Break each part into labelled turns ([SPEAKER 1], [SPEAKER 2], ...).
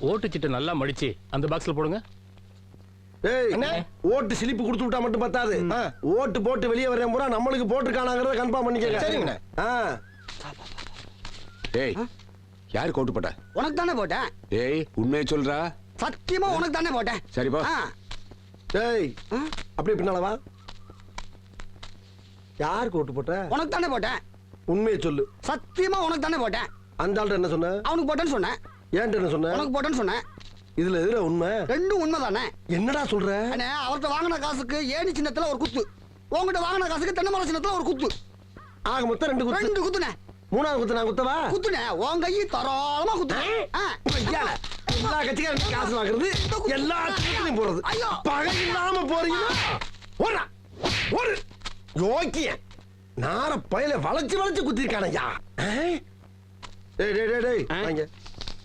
[SPEAKER 1] ஓட்டுச்சிட்டு நல்லா மடிச்சு அந்த பாக்ஸ்ல போடுங்க.
[SPEAKER 2] ஏய்
[SPEAKER 1] அண்ணே.
[SPEAKER 2] ஓட்டு சிலிப்பு கொடுத்து விட்டா மட்டும் பத்தாது.
[SPEAKER 3] ஆ.
[SPEAKER 2] ஓட்டு போட்டு வெளியே வரேன் பூரா நம்மளுக்கு போட்டுருக்கானாங்கிறத கன்ஃபார்ம் பண்ணிக்கங்க.
[SPEAKER 3] சரிங்கண்ணே.
[SPEAKER 2] ஆ.
[SPEAKER 4] ஏய் யாரு கோட்டு போட்ட
[SPEAKER 5] உனக்கு தானே போட்டேன்.
[SPEAKER 4] ஏய் உண்மையை சொல்றா.
[SPEAKER 5] சத்தியமா உனக்கு தானே போட்டேன்.
[SPEAKER 4] சரிப்பா
[SPEAKER 5] ஆ,
[SPEAKER 2] டேய்
[SPEAKER 5] ஆ,
[SPEAKER 2] அப்படியே பின்னால வா. யாருக்கு ஓட்டு போட்ட
[SPEAKER 5] உனக்கு தானே போட்டேன்.
[SPEAKER 2] உண்மையை சொல்லு.
[SPEAKER 5] சத்தியமா உனக்கு தானே போட்டேன்.
[SPEAKER 2] அந்த ஆள்கிட்ட என்ன சொன்ன?
[SPEAKER 5] அவனுக்கு போட்டேன்னு சொன்னேன்.
[SPEAKER 2] ஏன்ட்ட என்ன சொன்ன
[SPEAKER 5] உனக்கு போட்டேன்னு சொன்னேன்.
[SPEAKER 2] இதுல எதுல உண்மை?
[SPEAKER 5] ரெண்டும் உண்மைதானே?
[SPEAKER 2] என்னடா சொல்ற?
[SPEAKER 5] அண்ணே அவர்கிட்ட வாங்கின காசுக்கு ஏணி சின்னத்துல ஒரு குத்து. உங்ககிட்ட வாங்கின காசுக்கு தென்னை மரம் சின்னத்துல ஒரு குத்து.
[SPEAKER 2] ஆக மொத்தம் ரெண்டு குத்து.
[SPEAKER 5] ரெண்டு குத்துனே
[SPEAKER 2] மூணாவது குத்து நான் குத்தவா?
[SPEAKER 5] குத்துனே உன் கையை தரோளமா குத்துனே ஆ.
[SPEAKER 2] ஐயா, எல்லா கட்சிக்காரும் காசு வாங்குறது எல்லா கட்சிகளையும் போறது
[SPEAKER 5] ஐயோ.
[SPEAKER 2] பகை இல்லாம போறீங்களா? ஓடா ஓடு. யோக்கிய நார பயல வளைச்சு வளைச்சு குத்திருக்கான ஐயா டேய் டேய் டேய்? வாங்க.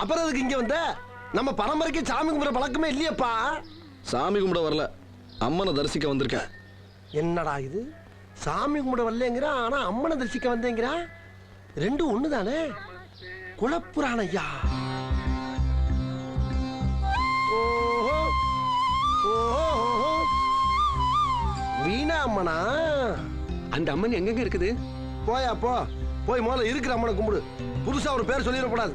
[SPEAKER 2] அப்புறம் அதுக்கு இங்க வந்த? நம்ம பரம்பரைக்கு சாமி கும்பிட பழக்கமே இல்லையப்பா.
[SPEAKER 3] சாமி கும்பிட வரல. அம்மனை தரிசிக்க வந்திருக்கேன்.
[SPEAKER 2] என்னடா இது? சாமி கும்பிட வரலங்கிறான் ஆனா அம்மனை தரிசிக்க வந்தேங்கிறான் ரெண்டும் ஒண்ணு தானே குலப்புராண ஐயா. வீணா அம்மனா?
[SPEAKER 4] அந்த அம்மன் எங்கெங்க இருக்குது?
[SPEAKER 2] போயா போ. போய் முதல்ல இருக்கிற அம்மனை கும்பிடு. புதுசா ஒரு பேர் சொல்லிடக்கூடாது.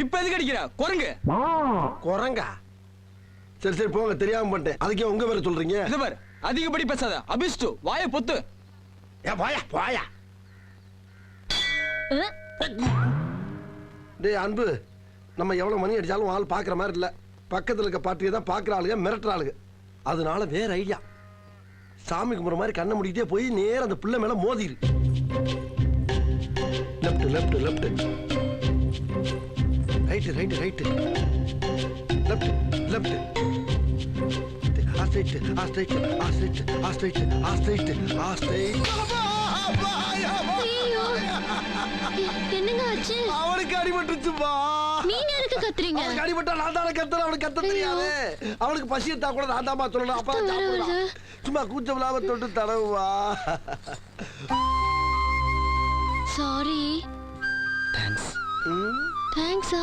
[SPEAKER 6] இப்ப எதுக்கு அடிக்கிற? குரங்கு.
[SPEAKER 2] குரங்கா? சரி சரி போங்க. தெரியாம பண்ணிட்டேன். அதுக்கே உங்க பேரை சொல்றீங்க?
[SPEAKER 6] இது பாரு அதிகப்படி பேசாத. அபிஷ்டு வாய பொத்து.
[SPEAKER 2] ஏ போயா போயா. டேய் அன்பு நம்ம எவ்வளவு மணி அடிச்சாலும் ஆள் பாக்குற மாதிரி இல்ல. பக்கத்துல இருக்க பாட்டியை தான் பாக்குற ஆளுங்க மிரட்டுற ஆளுங்க. அதனால வேற ஐடியா சாமி கும்பிட்ற மாதிரி கண்ணை மூடிட்டே போய் நேரா அந்த பிள்ளை மேல மோதிரு. Left left left right right right. Left left ah straight ah straight ah straight ah straight ah straight ah straight
[SPEAKER 7] என்னங்க ஆச்சு?
[SPEAKER 2] அவனுக்கு அடிபட்டுச்சுப்பா
[SPEAKER 7] நீங்க எதுக்கு கத்துறீங்க?
[SPEAKER 2] அவனுக்கு அடிபட்டா நான் தானே கத்துறேன் அவனுக்கு கத்த தெரியாது. அவனுக்கு பசி எடுத்தா கூட நான் தாமா சொல்லணும் அப்பா சாப்பிடலாம். சும்மா கூச்சம் இல்லாம தொட்டு தடவுவா
[SPEAKER 7] சாரி
[SPEAKER 2] ம்,
[SPEAKER 7] தேங்க்ஸா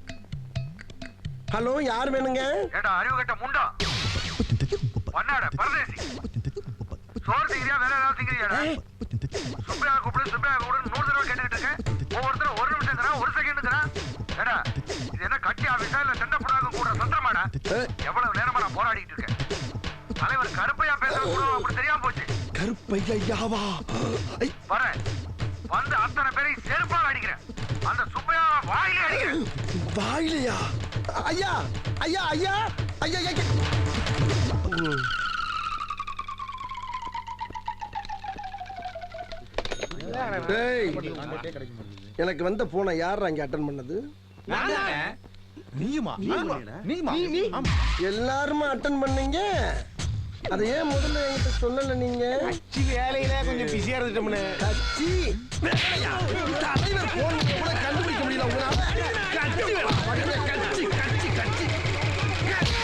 [SPEAKER 2] ஹலோ யார் வேணுங்க?
[SPEAKER 8] ஏடா அறிவு கட்ட முண்டா. பண்ணாட பரதேசி. சோறு திங்கிறியா வேற ஏதாவது திங்கிறியாடா? சுப்பையா கூப்பிடு சுப்பையா கூப்பிடு நூறு தடவை கேட்டுக்கிட்டு இருக்கேன். ஒவ்வொருத்தரும் ஒரு நிமிஷம் தரா ஒரு செகண்ட் தரா. ஏடா இது என்ன கட்சி ஆபீஸா இல்ல சண்டை புடாக கூட சந்திரமாடா எவ்வளவு நேரமா நான் போராடிட்டு இருக்கேன். தலைவர் கருப்பையா பேசுறது கூட அப்படி தெரியாம போச்சு.
[SPEAKER 2] கருப்பையாவா ஐ,
[SPEAKER 8] வரேன். வந்து அத்தனை பேரையும் செருப்பால் அடிக்கிறேன். அந்த சுப்பையா வாயிலே அடிக்கிறேன்
[SPEAKER 2] வாயிலையா? ஐயா ஐயா ஐயா ஐயா ஐயா. டேய், எனக்கு வந்த போனை யார் அங்க அட்டன் பண்ணது?
[SPEAKER 9] நீயுமா? நீயுமா?
[SPEAKER 2] எல்லாருமா அட்டன் பண்ணீங்க? அதை ஏன் முதல்ல என்கிட்ட சொல்லல நீங்க?
[SPEAKER 8] வேலையில கொஞ்சம் பிஸியா இருந்துட்டோம்னு.
[SPEAKER 2] கட்சி? தலைவர் போன் கூட கண்டுபிடிக்க முடியல உங்களால கட்சி. கட்சி கட்சி கட்சி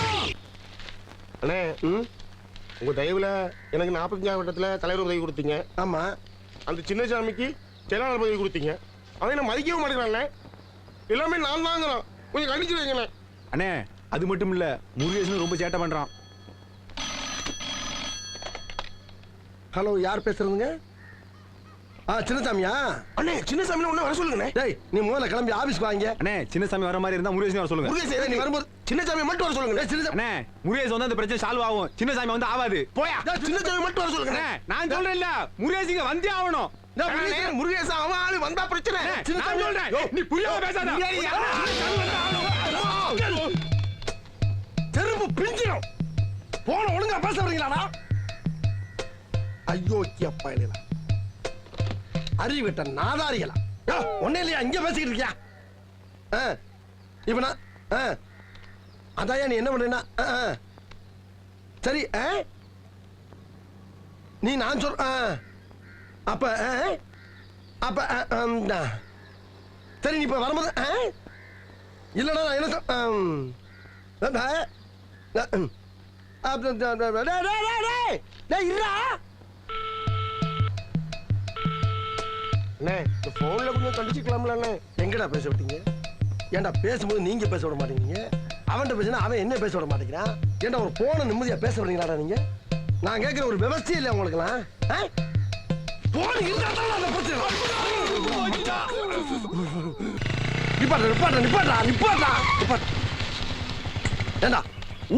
[SPEAKER 8] அண்ணே
[SPEAKER 2] ம்,
[SPEAKER 8] உங்க தயவுல எனக்கு நாற்பத்தஞ்சாம் வட்டத்துல தலைவர் உதவி கொடுத்தீங்க.
[SPEAKER 2] ஆமா.
[SPEAKER 8] அந்த சின்னசாமிக்கு செயலாளர் பதவி கொடுத்தீங்க. அவன் என்ன மதிக்கவும் மாட்டேங்கிறான்ல எல்லாமே நான் தாங்கிறான். கொஞ்சம் கண்டிச்சு வைங்களேன்.
[SPEAKER 9] அண்ணே அது மட்டும் இல்ல முருகேசன் ரொம்ப சேட்டை பண்றான்.
[SPEAKER 2] ஹலோ யார் பேசுறதுங்க? ஆ சின்னசாமியா?
[SPEAKER 8] அண்ணே சின்னசாமி ஒண்ணு வர சொல்லுங்கண்ணே.
[SPEAKER 2] டேய் நீ முதல்ல கிளம்பி ஆபீஸ்க்கு வாங்க.
[SPEAKER 9] அண்ணே சின்னசாமி வர மாதிரி இருந்தா முருகேசன் வர சொல்லுங்க.
[SPEAKER 8] முருகேசன்
[SPEAKER 2] நீ வரும்போது
[SPEAKER 8] சின்னசாமி மட்டும் வர சொல்லுங்க
[SPEAKER 2] டேய், சின்னசாமி
[SPEAKER 9] அண்ணே முருகேசன் வந்து அந்த பிரச்சனை சால்வ் ஆகும். சின்னசாமி வந்து ஆகாது
[SPEAKER 8] போயா. சின்னசாமி மட்டும் வர சொல்லுங்க
[SPEAKER 9] அண்ணே நான் சொல்றேன் இல்ல முருகேசிங்க வந்தே ஆகணும்.
[SPEAKER 2] முருகேசன்
[SPEAKER 8] அவன் ஆளு வந்தா பிரச்சனை.
[SPEAKER 9] நான் சொல்றேன். நீ புரியாம பேசாத.
[SPEAKER 2] செருப்பு பிஞ்சிடும் போன ஒழுங்கா பேச வரீங்களாடா ஐயோ அப்பா அறிவிட்ட நாதாரிகளா? ஒன்னே இல்லையா? இங்க பேசிக்கிட்டு இருக்கியா? ஆ, இப்ப நான் ஆ, அதாயா நீ என்ன பண்றேன்னா? சரி நீ நான் சொல் அப்ப அப்ப சரி நீ இப்ப வரும்போது இல்லைடா இல்லடா நான் என்ன சொல்- இருடா.
[SPEAKER 8] அண்ணே இந்த போன்ல கொஞ்சம் கண்டிச்சுக்கலாம்ல அண்ணே.
[SPEAKER 2] எங்கடா பேச விட்டீங்க? ஏன்டா பேசும்போது நீங்க பேச விட மாட்டேங்கிறீங்க? அவன்கிட்ட பேசினா அவன் என்ன பேச விட மாட்டேங்கிறான்? ஏன்டா ஒரு போனை நிம்மதியா பேச விடுறீங்களாடா நீங்க? நான் கேட்கிற ஒரு விவசாயம் இல்லை உங்களுக்குலாம் போன் இருந்தா தான் அந்த பிரச்சனை நிப்பாட்டா நிப்பாட்டா நிப்பாட்டா நிப்பாட்டா நிப்பாட்டா. ஏண்டா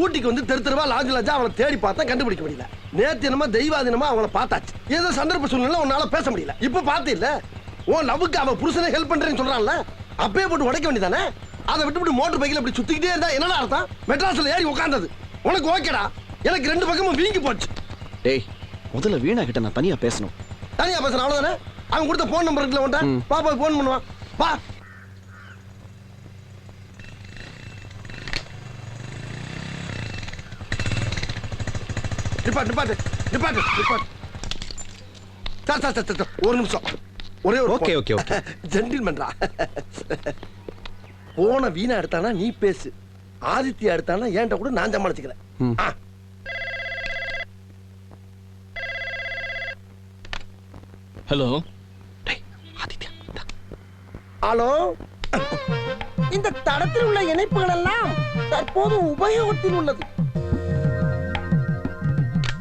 [SPEAKER 2] ஊட்டிக்கு வந்து தெரு தெருவா லாஜ் லாஜா அவளை தேடி பார்த்தா கண்டுபிடிக்க முடியல. நேத்து என்னமோ தெய்வாதீனமா அவங்கள பார்த்தாச்சு. ஏதோ சந்தர்ப்ப சூழ்நிலை உன்னால பேச முடியல. இப்ப பார்த்து இல்ல உன் லவ்வுக்கு அவ புருஷனே ஹெல்ப் பண்றேன்னு சொல்றான்ல அப்பயே போட்டு உடைக்க வேண்டியதானே? அதை விட்டு மோட்டர் பைக்கில் இப்படி சுத்திக்கிட்டே இருந்தா என்னடா அர்த்தம்? மெட்ராஸ்ல ஏறி உட்கார்ந்தது உனக்கு ஓகேடா. எனக்கு ரெண்டு பக்கமும் வீங்கி போச்சு.
[SPEAKER 3] டேய் முதல்ல வீணா கிட்ட நான் தனியா பேசணும்.
[SPEAKER 2] தனியா பேசுறேன் அவ்வளவுதானே? அவன் கொடுத்த போன் நம்பர் இருக்குல்ல உன்ட்ட பாப்பா போன் பண்ணுவான். வா. நிப்பாட்டு நிப்பாட்டு நிப்பாட்டு நிப்பாட்டு. Sir sir sir, sir sir, ஒரு நிமிஷம். ஒரே ஒரு
[SPEAKER 9] Okay, okay, okay.
[SPEAKER 2] ஜென்டில்மேன்டா போன வீணா எடுத்தானா நீ பேசு. ஆதித்யா எடுத்தானா ஏன்ட்ட கூட நான் சமாளிச்சுக்கிறேன்.
[SPEAKER 3] ஹலோ.
[SPEAKER 2] ஹலோ. இந்த தடத்தில் உள்ள இணைப்புகள் எல்லாம் தற்போது உபயோகத்தில் உள்ளது.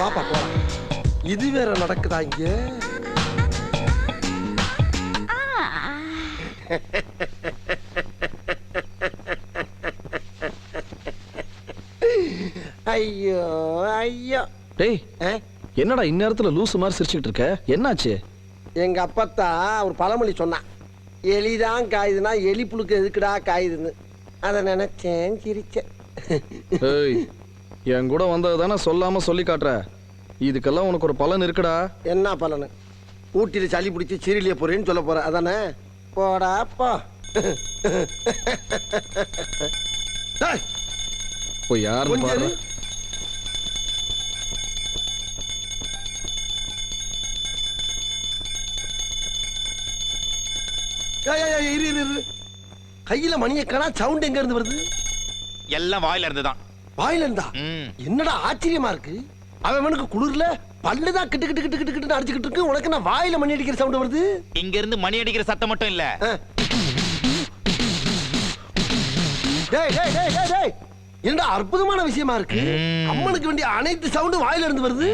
[SPEAKER 2] பாப்பா போலாம் இது வேற நடக்குதா இங்க? ஐயோ ஐயோ.
[SPEAKER 3] டேய்? என்னடா இந்நேரத்துல லூசு மாதிரி சிரிச்சுக்கிட்டு இருக்க? என்னாச்சு?
[SPEAKER 2] எங்க அப்பத்தா ஒரு பழமொழி சொன்னான் எலிதான் காயுதுன்னா எலி புழுக்கு எதுக்குடா காயுதுன்னு. அதை நினைச்சேன் சிரிச்சேன்.
[SPEAKER 3] என் கூட வந்தது தானே சொல்லாம சொல்லி காட்டுற? இதுக்கெல்லாம் உனக்கு ஒரு பலன் இருக்குடா.
[SPEAKER 2] என்ன பலனு? ஊட்டியில் சளி பிடிச்சி சீரியலிய போறேன்னு சொல்ல போற அதானே? போடா போ. டேய்,
[SPEAKER 3] போய் யாருன்னு பாரு.
[SPEAKER 2] இரு. இரு. கையில மணியை காணா சவுண்ட் எங்க இருந்து வருது?
[SPEAKER 10] எல்லாம் வாயில இருந்து தான்
[SPEAKER 2] வாயில இருந்தா. என்னடா ஆச்சரியமா இருக்கு? அவனுக்கு குளிர்ல பல்லுதான் கிட்டு கிட்டு கிட்டு கிட்டு கிட்டு அடிச்சுக்கிட்டு இருக்கு. உனக்கு என்ன வாயில மணி அடிக்கிற சவுண்ட் வருது?
[SPEAKER 10] இங்க இருந்து மணி அடிக்கிற சத்தம் மட்டும் இல்ல.
[SPEAKER 2] என்னடா அற்புதமான விஷயமா இருக்கு. அம்மனுக்கு வேண்டிய அனைத்து சவுண்டும் வாயில இருந்து வருது.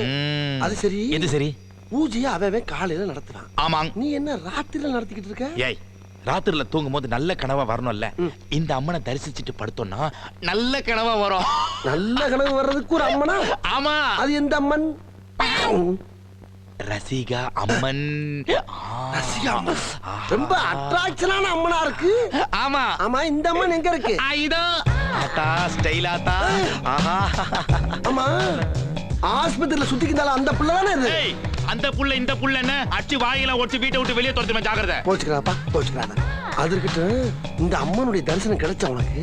[SPEAKER 2] அது சரி.
[SPEAKER 10] எது சரி?
[SPEAKER 2] பூஜையை அவன் காலையில நடத்துறான்.
[SPEAKER 10] ஆமாங்.
[SPEAKER 2] நீ என்ன ராத்திரில நடத்திக்கிட்டு இருக்க?
[SPEAKER 10] ஏய் ராத்திரில தூங்கும் போது நல்ல கனவா வரணும்ல. இந்த அம்மனை தரிசிச்சுட்டு படுத்தோம்னா நல்ல கனவா வரும்.
[SPEAKER 2] நல்ல கனவு வர்றதுக்கு ஒரு அம்மனா?
[SPEAKER 10] ஆமா.
[SPEAKER 2] அது எந்த அம்மன்?
[SPEAKER 10] ரசிகா அம்மன்.
[SPEAKER 2] ரசிகா அம்மன். ரொம்ப அட்ராக்ஷனான அம்மனா இருக்கு.
[SPEAKER 10] ஆமா.
[SPEAKER 2] ஆமா இந்த அம்மன் எங்க இருக்கு?
[SPEAKER 10] இதோ. ஆத்தா ஸ்டைல் ஆத்தா. ஆஹா.
[SPEAKER 2] ஆமா. ஆஸ்பத்திரியில சுத்திக்கிட்டால அந்த பிள்ளை தானே இது?
[SPEAKER 10] அந்த புள்ள இந்த புள்ள என்ன? அடிச்சு வாயில ஒடிச்சு வீட்டை விட்டு வெளியே துரத்துமே ஜாக்கிரதை.
[SPEAKER 2] போச்சுக்கிறாப்பா போச்சுக்கிறாத அது இருக்கட்டும் இந்த அம்மனுடைய தரிசனம் கிடைச்ச உனக்கு?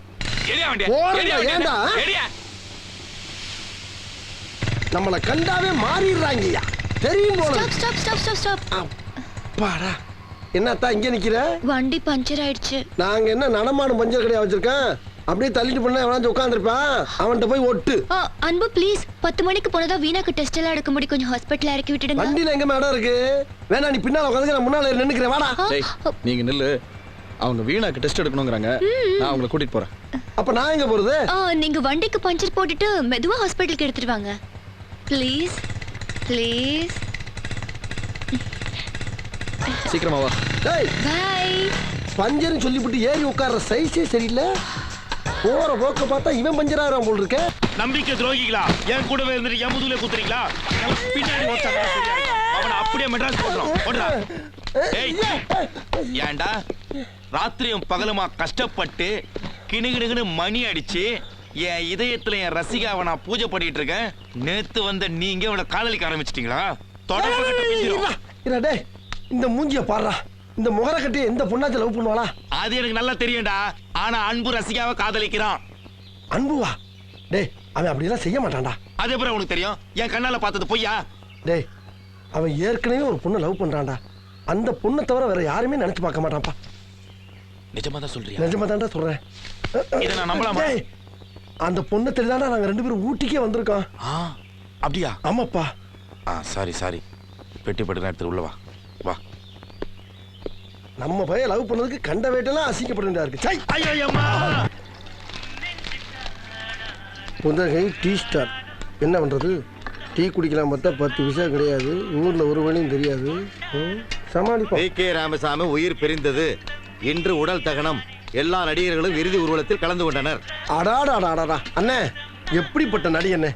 [SPEAKER 11] எரியா
[SPEAKER 2] நம்மள கண்டாவே மாறிடுறாங்கய்யா. தெரியும் போல
[SPEAKER 12] stop stop stop stop stop
[SPEAKER 2] அப்பாடா. என்னத்தா இங்க நிக்கிற?
[SPEAKER 12] வண்டி பஞ்சர் ஆயிடுச்சு.
[SPEAKER 2] நாங்க என்ன நடமாடும் பஞ்சர் கடையா வச்சிருக்கேன்? அப்படியே தள்ளிட்டு பண்ண எவனாச்சும் உட்காந்துருப்பான் அவன்கிட்ட போய் ஒட்டு.
[SPEAKER 12] அன்பு ப்ளீஸ் பத்து மணிக்கு போனதா வீணாக்கு டெஸ்ட் எல்லாம் எடுக்க முடியும். கொஞ்சம் ஹாஸ்பிட்டல் இறக்கி விட்டுடுங்க.
[SPEAKER 2] வண்டியில எங்க இடம் இருக்கு? வேணா நீ பின்னால உட்காந்து நான் முன்னால நின்னுக்கிறேன் வாடா.
[SPEAKER 3] நீங்க நில்லு. அவங்க வீணாக்கு டெஸ்ட் எடுக்கணுங்கிறாங்க. நான் அவங்கள கூட்டிட்டு போறேன்.
[SPEAKER 2] அப்ப நான் எங்க போறது?
[SPEAKER 12] ஆ, நீங்க வண்டிக்கு பஞ்சர் போட்டுட்டு மெதுவா ஹாஸ்பிட்டலுக்கு எடுத்துட்டு வாங்க. ப்ளீஸ் ப்ளீஸ்
[SPEAKER 3] சீக்கிரமா வா.
[SPEAKER 2] டேய்
[SPEAKER 12] பை
[SPEAKER 2] பஞ்சர்னு சொல்லிவிட்டு ஏறி உட்கார்ற சைஸே சரியில்லை. போற போக்க பார்த்தா இவன் பஞ்சராகிறான் போல் இருக்க.
[SPEAKER 10] நம்பிக்கை துரோகிகளா? என் கூடவே இருந்துட்டு என் முதுகுல குத்துறீங்களா? பின்னாடி அப்படியே மெட்ராஸ் போடுறோம் ஓடுறா
[SPEAKER 8] ஏய் ஏன்டா? ராத்திரியும் பகலுமா கஷ்டப்பட்டு கிணுகிணுகினு மணி அடிச்சு என் இதயத்துல என் ரசிகாவை நான் பூஜை பண்ணிட்டு இருக்கேன். நேத்து வந்த நீங்க இவனை காதலிக்க ஆரம்பிச்சிட்டீங்களா? தொடர்பு
[SPEAKER 2] இந்த மூஞ்சிய பாடுறா. இந்த முகர கட்டி எந்த பொண்ணாச்சும் லவ் பண்ணுவாளா?
[SPEAKER 10] அது எனக்கு நல்லா தெரியும்டா. ஆனா அன்பு ரசிகாவை காதலிக்கிறான்.
[SPEAKER 2] அன்புவா? டேய் அவன் அப்படியெல்லாம் செய்ய மாட்டான்டா.
[SPEAKER 10] அது எப்படி உனக்கு தெரியும்? என் கண்ணால பார்த்தது பொய்யா?
[SPEAKER 2] டேய் அவன் ஏற்கனவே ஒரு பொண்ணை லவ் பண்றான்டா. அந்த பொண்ணை தவிர வேற யாருமே நினைச்சு பார்க்க மாட்டான்ப்பா.
[SPEAKER 10] நிஜமா தான் சொல்றியா?
[SPEAKER 2] நிஜமா தான்டா சொல்றேன்.
[SPEAKER 10] இதை நான் நம்பலாமா?
[SPEAKER 2] டேய், அந்த பொண்ணை தெரியாதா நாங்க ரெண்டு பேரும் ஊட்டிக்கே வந்திருக்கோம்.
[SPEAKER 10] ஆ அப்படியா?
[SPEAKER 2] ஆமாப்பா.
[SPEAKER 10] ஆ சாரி சாரி. பெட்டி பட்டு எடுத்து உள்ள வா. வா.
[SPEAKER 2] நம்ம பையன் லவ் பண்ணதுக்கு கண்ட வேட்டெல்லாம் அசிங்கப்பட வேண்டியதா இருக்கு. சை!
[SPEAKER 10] ஐயோ அம்மா
[SPEAKER 2] புதகை டீ ஸ்டார். என்ன பண்றது? டீ குடிக்கலாம் பார்த்தா பத்து விஷயம் கிடையாது. ஊர்ல ஒரு வழியும் தெரியாது சமாளிப்போம்.
[SPEAKER 8] கே. ராமசாமி உயிர் பிரிந்தது. இன்று உடல் தகனம். எல்லா நடிகர்களும் இறுதி ஊர்வலத்தில் கலந்து கொண்டனர்.
[SPEAKER 2] அடாடாடாடா அண்ணே எப்படிப்பட்ட நடிகண்ணே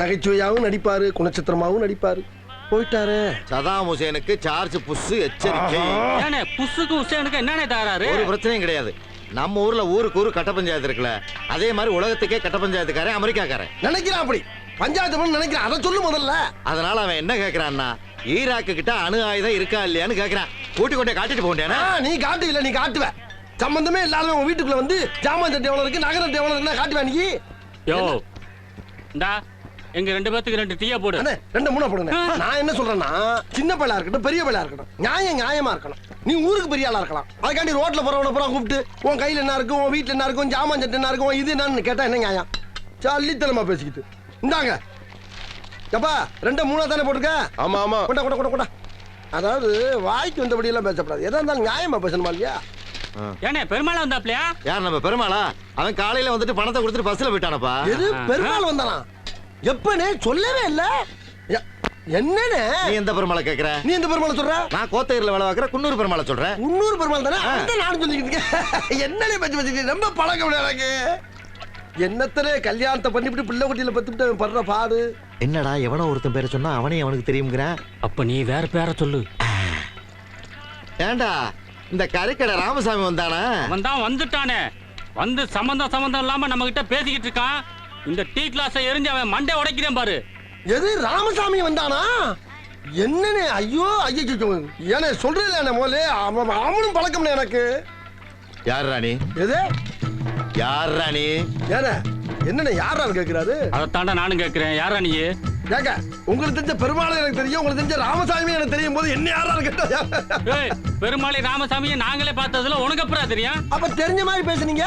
[SPEAKER 2] நகைச்சுவையாவும் நடிப்பாரு குணச்சித்திரமாவும் நடிப்பாரு. போயிட்டாரே.
[SPEAKER 8] சதாம் ஹுசேனுக்கு சார்ஜ் புஷ் எச்சரிக்கை.
[SPEAKER 13] ஏனே புஸ்ஸுக்கு உசேனுக்கு என்னென்ன தகராறு?
[SPEAKER 8] ஒரு பிரச்சனையும் கிடையாது. நம்ம ஊர்ல ஊருக்கு ஊரு கட்ட பஞ்சாயத்து இருக்குல்ல. அதே மாதிரி உலகத்துக்கே கட்ட பஞ்சாயத்துக்காரன் அமெரிக்காக்காரன்.
[SPEAKER 2] நினைக்கிறான் அப்படி பஞ்சாயத்து பண்ண நினைக்கிறான் அதை சொல்லு முதல்ல.
[SPEAKER 8] அதனால அவன் என்ன கேக்குறான்னா ஈராக்கு கிட்ட அணு ஆயுதம் இருக்கா இல்லையான்னு கேக்குறான். கூட்டி கொண்டே காட்டிட்டு போண்டேனா
[SPEAKER 2] ஆ, நீ காட்டு இல்ல நீ காட்டுவ. சம்பந்தமே இல்லாத உன் வீட்டுக்குள்ள வந்து ஜாமான் சட்டை எவ்வளவு இருக்கு நகரம் எவ்வளவு இருக்குன்னா காட்டுவ நீ.
[SPEAKER 13] யோ இந்தா எங்க ரெண்டு பேத்துக்கு ரெண்டு டீயா போடு.
[SPEAKER 2] அண்ணே ரெண்டு மூணா போடுங்க. நான் என்ன சொல்றேன்னா சின்ன பையலா இருக்கட்டும் பெரிய பையலா இருக்கட்டும் நியாயம் நியாயமா இருக்கணும். நீ ஊருக்கு பெரிய ஆளா இருக்கலாம். அதுக்காண்டி ரோட்ல போறவன பூரா கூப்பிட்டு உன் கையில என்ன இருக்கும் உன் வீட்டுல என்ன இருக்கும் ஜாமான் சட்டை என்ன இருக்கும் இது என்னன்னு கேட்டா என்ன நியாயம்? சல்லித்தனமா பேசிக்கிட்டு. இந்தாங்க. எப்பா ரெண்டு மூணா தானே போட்டுருக்க?
[SPEAKER 4] ஆமா ஆமா.
[SPEAKER 2] கொண்டா கொண்டா கொண்டா கொண்டா அதாவது வாய்க்கு வந்தபடி எல்லாம் பேசக்கூடாது எதா இருந்தாலும் நியாயமா பேசணுமா இல்லையா?
[SPEAKER 13] ஏனே பெருமாள் வந்தாப்லையா?
[SPEAKER 8] யார் நம்ம பெருமாளா? அவன் காலையில வந்துட்டு பணத்தை கொடுத்துட்டு பஸ்ல போயிட்டானப்பா.
[SPEAKER 2] எது? பெருமாள் வந்தானா? எப்பனே சொல்லவே இல்ல. எ- என்னண்ணே
[SPEAKER 8] நீ எந்த பெருமாளை கேக்குற?
[SPEAKER 2] நீ எந்த பெருமாளை சொல்ற?
[SPEAKER 8] நான் கோத்தகிரில வேலை பார்க்குற குன்னூர் பெருமாளை சொல்றேன்.
[SPEAKER 2] முன்னூறு பெருமாள் தானே? நானும் சொல்லிக்கிட்டு இருக்கேன் என்னனே பச்சு பச்சு ரொம்ப பழக்கம் எனக்கு. என்னத்தனே கல்யாணத்தை பண்ணிவிட்டு பிள்ளை குட்டியில பத்துட்டு அவன் படுற பாடு?
[SPEAKER 8] என்னடா எவனோ ஒருத்தன் பேரை சொன்னா அவனே அவனுக்கு தெரியுங்கிறேன்
[SPEAKER 13] அப்ப நீ வேற பேரை சொல்லு.
[SPEAKER 8] ஏன்டா இந்த கறிக்கடை ராமசாமி வந்தானா?
[SPEAKER 13] அவன் தான் வந்துட்டானே. வந்து சம்பந்தம் சம்பந்தம் இல்லாம நம்ம கிட்ட பேசிக்கிட்டு இருக்கான். இந்த டீ கிளாஸை எரிஞ்சு அவன் மண்டை உடைக்கிறேன் பாரு.
[SPEAKER 2] எது ராமசாமி வந்தானா? என்னனே ஐயோ ஐயோ. ஏனே சொல்றேன் என்ன முதல்ல அவன் அவனும் பழக்கம் எனக்கு.
[SPEAKER 8] யார் ராணி
[SPEAKER 2] எது?
[SPEAKER 8] யார் ராணி
[SPEAKER 2] ஏனே என்னண்ணே யாரான்னு கேட்கிறாரு?
[SPEAKER 13] அதைத்தாண்டா நானும் கேட்கிறேன். யாரா நீ?
[SPEAKER 2] கேக்க உங்களுக்கு தெரிஞ்ச பெருமாள் எனக்கு தெரியும் உங்களுக்கு தெரிஞ்ச ராமசாமி எனக்கு தெரியும் போது என்ன யாரான்னு கேட்டா?
[SPEAKER 13] பெருமாளை ராமசாமியை நாங்களே பார்த்ததுல உனக்கு அப்புறம் தெரியும்
[SPEAKER 2] அப்ப தெரிஞ்ச மாதிரி பேசுனீங்க?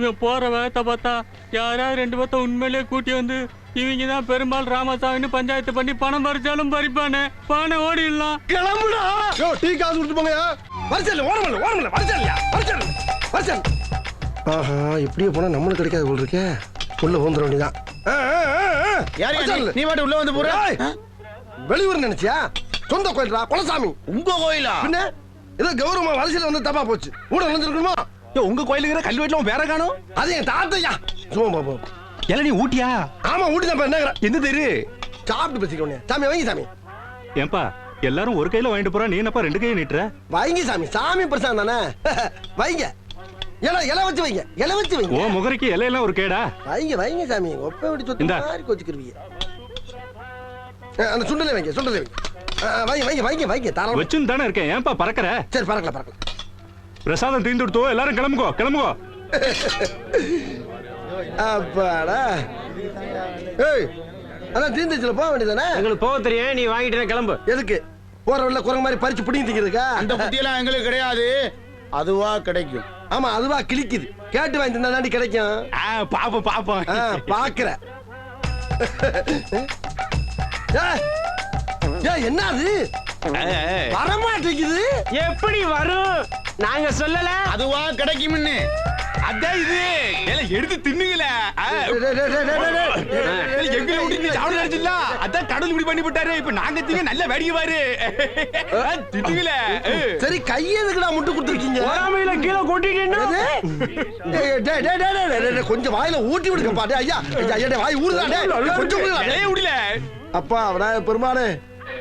[SPEAKER 13] இவன் போற வேகத்தை பார்த்தா யாராவது ரெண்டு பேர்த்த உண்மையிலேயே கூட்டி வந்து இவங்க தான் பெருமாள் ராமசாமின்னு பஞ்சாயத்து பண்ணி பணம் பறிச்சாலும் பறிப்பானே. பானை ஓடிடலாம்.
[SPEAKER 2] கிளம்புடா! யோ டீ காசு கொடுத்து போங்க வரிசல் ஓரமல்ல ஓரமல்ல வரிசல் வரிசல் வரிசல் ஆஹா இப்படியே போனா நம்மளுக்கு கிடைக்காது போல் இருக்கே. உள்ள வந்துட வேண்டியதான் நீ? மாட்டு உள்ள வந்து போற வெளியூர் நினைச்சியா? சொந்த கோயில்டா குலசாமி.
[SPEAKER 4] உங்க கோயிலா?
[SPEAKER 2] பின்ன? ஏதோ கௌரவமா வரிசையில வந்து தப்பா போச்சு. கூட நினைஞ்சிருக்கணுமா
[SPEAKER 4] உங்க கோயிலுக்கு கல்வி வீட்டுல வேற காணும்?
[SPEAKER 2] அது என் தாத்தையா. சும்மா
[SPEAKER 4] எல்லாம் நீ ஊட்டியா?
[SPEAKER 2] ஆமா ஊட்டி தான் என்ன
[SPEAKER 4] எந்த தெரு?
[SPEAKER 2] சாப்பிட்டு பேசிக்க உடனே சாமி வைங்க சாமி.
[SPEAKER 4] ஏன்பா எல்லாரும் ஒரு கையில வாங்கிட்டு போறா நீ என்னப்பா ரெண்டு கையை நீட்டுற?
[SPEAKER 2] வைங்க சாமி. சாமி பிரசாதம் தானே? வைங்க. இலை இலை வச்சு வைங்க. இலை வச்சு வைங்க.
[SPEAKER 14] ஓ முகரைக்கு இலையெல்லாம் ஒரு கேடா?
[SPEAKER 2] வைங்க வைங்க சாமி. ஒப்ப விட்டு சொத்து. மாதிரி அந்த சுண்டலை வைங்க சுண்டலை வைங்க. வைங்க வைங்க வைங்க வைங்க தாராளமா.
[SPEAKER 14] வச்சுன்னு தானே இருக்கேன். ஏன்பா பறக்கற?
[SPEAKER 2] சரி பறக்கல பறக்கல.
[SPEAKER 14] பிரசாதம் தீந்து கொடுத்தோ எல்லாரும் கிளம்புகோ கிளம்புகோ
[SPEAKER 2] அப்பாடா. ஏய் அதான் தீந்துச்சுல போக வேண்டியதானே
[SPEAKER 1] எங்களுக்கு போக தெரியும். நீ வாங்கிட்டு கிளம்பு.
[SPEAKER 2] எதுக்கு? போற வழியில குரங்கு மாதிரி பறிச்சு பிடிங்கி திங்கிறதுக்கா
[SPEAKER 10] அந்த புத்தியெல்லாம் எங்களுக்கு கிடையாது. அதுவா கிடைக்கும்.
[SPEAKER 2] ஆமா அதுவா கிழிக்குது. கேட்டு வாங்கி தின்னா தாண்டி கிடைக்கும்.
[SPEAKER 14] பாப்போம் பாப்போம்.
[SPEAKER 2] ஆ, பாக்குற என்ன அது வரமாட்டேங்குது.
[SPEAKER 1] எப்படி வரும்? நாங்க சொல்லல.
[SPEAKER 10] அதுவா கிடைக்கும்னு
[SPEAKER 9] அதான் இது. ஏல எடுத்து தின்னுங்களே. ஆ,
[SPEAKER 2] டேய், டேய், டேய், டேய், டேய், டேய்.
[SPEAKER 9] ஏல, எங்களை விட்டு நீ சாப்பிட நினைச்சிடல அதான் கடவுள் இப்படி பண்ணி விட்டாரு இப்ப நாங்க திங்க நல்ல வேடிக்கை பாரு.
[SPEAKER 2] சரி கையை எதுக்குடா முட்டு கொடுத்துருக்கீங்க?
[SPEAKER 1] பொறாமையில கீழே
[SPEAKER 2] டேய், கொஞ்சம் வாயில ஊட்டி விடுங்கப்பா. டேய், ஐயா ஐயா, வாய் ஊறுதா டேய், கொஞ்சம்
[SPEAKER 9] விடல.
[SPEAKER 2] அப்பா விநாயக பெருமானே